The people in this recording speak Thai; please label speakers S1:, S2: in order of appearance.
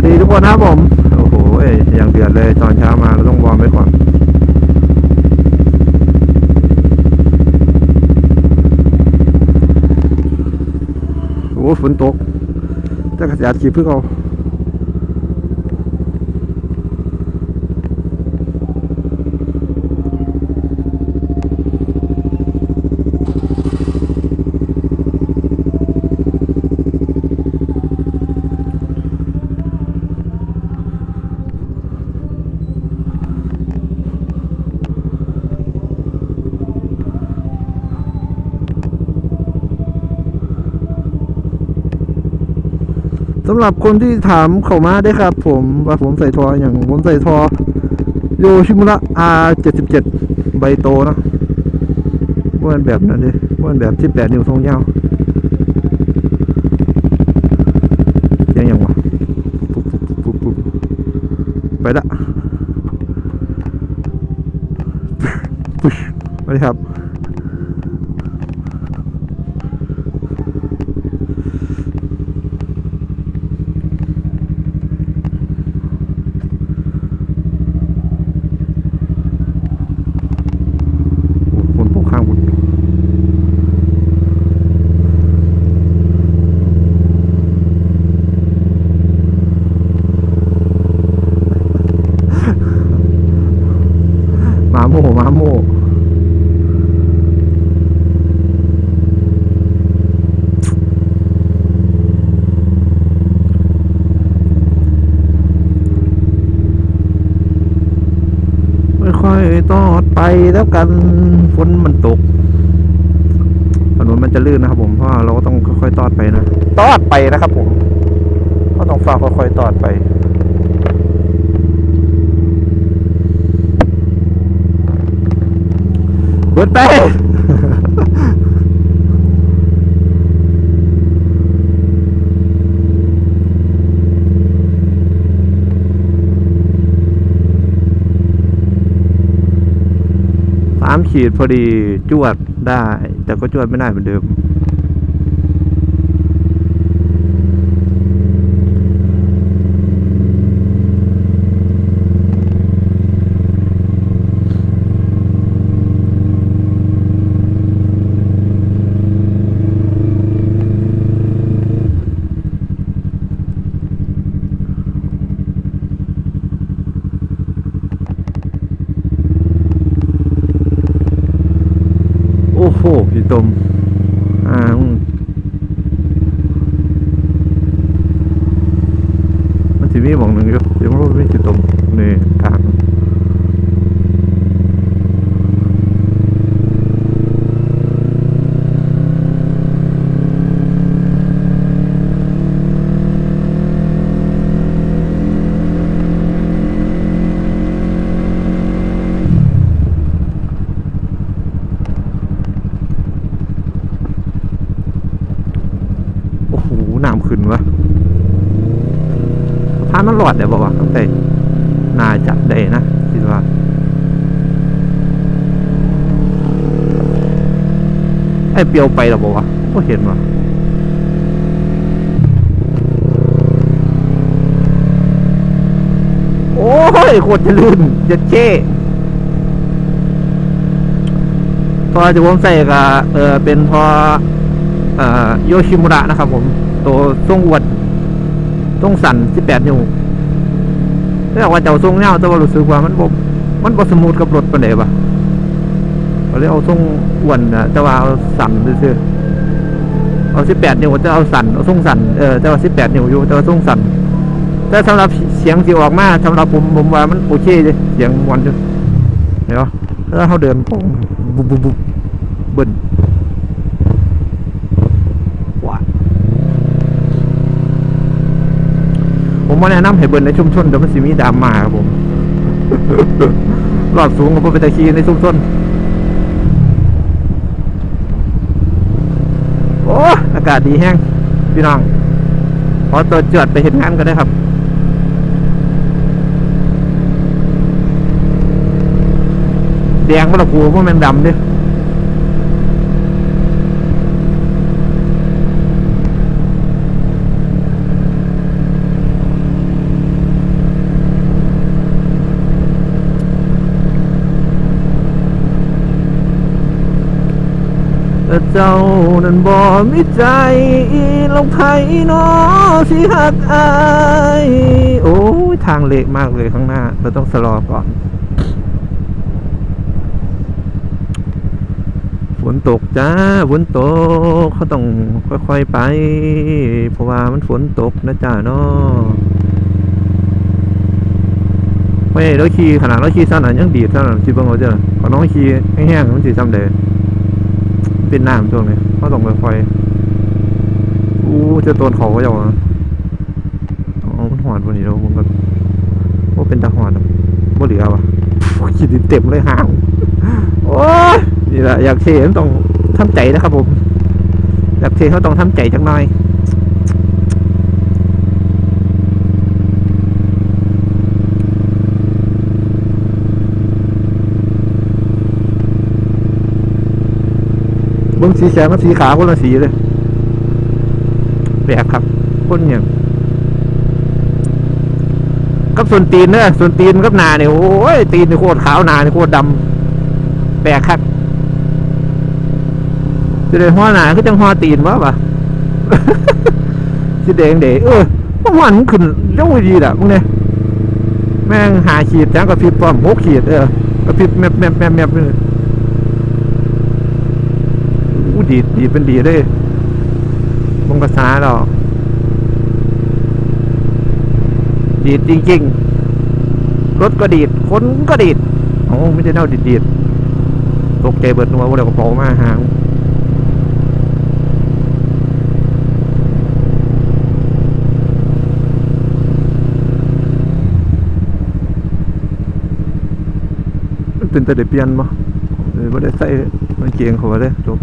S1: วัสดีทุกคนนะครับผม โอ้โหอย่างเดือดเลยตอนเช้ามาเราต้องวอร์มไว้ก่อนโอ้ฝนตกแต่กระแสขีเพื่อเขา สำหรับคนที่ถามเข้ามาได้ครับ ผมว่าผมใส่ทออย่างผมใส่ทอโยชิมุระ R77 ใบโตนะว่านแบบนั้นดิว่านแบบที่แปดนิ้วทรงยาวเสียังยังวะปุ๊บปุ๊บปุ๊บไปละปุ๊บสวัสดีครับ ฝนตกข้างบนห มาโม่หมาโม่ค่อยๆตอดไปแล้วกันฝนมันตกถนนมันจะลื่นนะครับ ผมเพราะเราก็ต้องค่อยๆตอดไปนะตอดไปนะครับ ผมก็ต้องฝากค่อยๆตอดไป เบิดไปสามขีดพอดีจวดได้ แต่ก็จวดไม่ได้เหมือนเดิม โอ้โหพี่ต มอ่ามันจะมีบอกหนึ่งอยู่ยังรู้ว่าพี่ตมนี่กลางโอ้โหน้ำขึ้นวะสะพานมันหล อดเดี๋ยวบอกว่าตั้งแต่น่าจะได้นะคิดว่าไอ้เปียวไปหรอบอกว่าก็เห็นว่ะโอ้ยโคตรจะลื่นจะเจ้พอจะผมใส่กับเออเป็นพอเอ่อโยชิมุระนะครับผม ตัวทรงอวดทรงสั่น18นิ้ว ถ้าว่าเจ้าทรงเงาแต่ว่ารู้สึกว่ามันบมันบสมูทกับรถปานใดปะเขาเรียกเอาทรงอ้วนนะแต่ว่าเอาสั่นซื่อๆเอา18นิ้วจะเอาสั่นเอาทรงสั่นเออแต่ว่า18นิ้วอยู่แต่ว่าทรงสั่นแต่สำหรับเสียงที่ออกมาสำหรับผมผมว่ามันโอเคเลยเสียงมวนจุเห็นปะแล้วเขาเดินปุ้งบุบบุบบุบเบิ้ลว้า มาแนะนำให้เบิ้ลในชุมชนเดี๋ยวมันสิมีดราม่าครับผมรอดสูงกับเป็นตะคีในชุมชนโอ้อากาศดีแห้งพี่น้องขอตัวจอดไปเห็นงานกันได้ครับแดงก็ละกูพวกแมนดำดิ แต่เจ้านั้นบ่มีใจลงไผนอสิหักอายโอ้ยทางเละมากเลยข้างหน้า เราต้องสลอก่อน ฝนตกจ้า ฝนตกเขาต้องค่อยๆไป เพราะว่ามันฝนตกนะจ้าเนาะไม่เราขี่ขนาดเราขี่สั้นอะยังดีดสั้นอะขี่บิ่งเอาเจ้าขอน้องขี่แห้งๆมันสิซ้ำเดย เป็นน้ำช่วงนี้เขาต้องค่อยๆอู้จะโตนเขาก็ยังอะอ๋อมันหอนวันนี้เรามันก็ว่าเป็นตาหอนอะบ่เหลือว่ะขีดเต็มเลยห้างโอ้ยนี่แหละอยากเทต้องทำใจนะครับผมอยากเทเขาต้องทำใจจังหน่อย เบิ้งสีแขนกับสีขาวคนละสีเลยแปลกครับ คนอย่างกับส่วนตีนเนอะส่วนตีนกับหนาเนี่ยโอ้ยตีนนี่โคตรขาวหนานี่โคตรดำแปลกครับจะได้หัวหนาคือจังหัวตีนวะปะสีแดงเด๋เออเมื่อวานมันขึ้นเร็วดีด่ะมึงเนี่ยแม่งหาขีดจังกระพริบป้อมหกขีดเออกระพริบแมบแมบแมบแมบเลย อู้ ดีดดีดเป็นดีได้มงกระสาหรอกดีดจริงๆรถก็ดีดคนก็ดีดโอ้ไม่ได้เน่าดีดดีดตกใจเบิดนัวว่าเดี๋ยวกระเป๋ามาหางเป็นแต่เด็เปลี่ยนบ่เออบ่ได้ใส่มันเกียงเขาไว้เลยจบ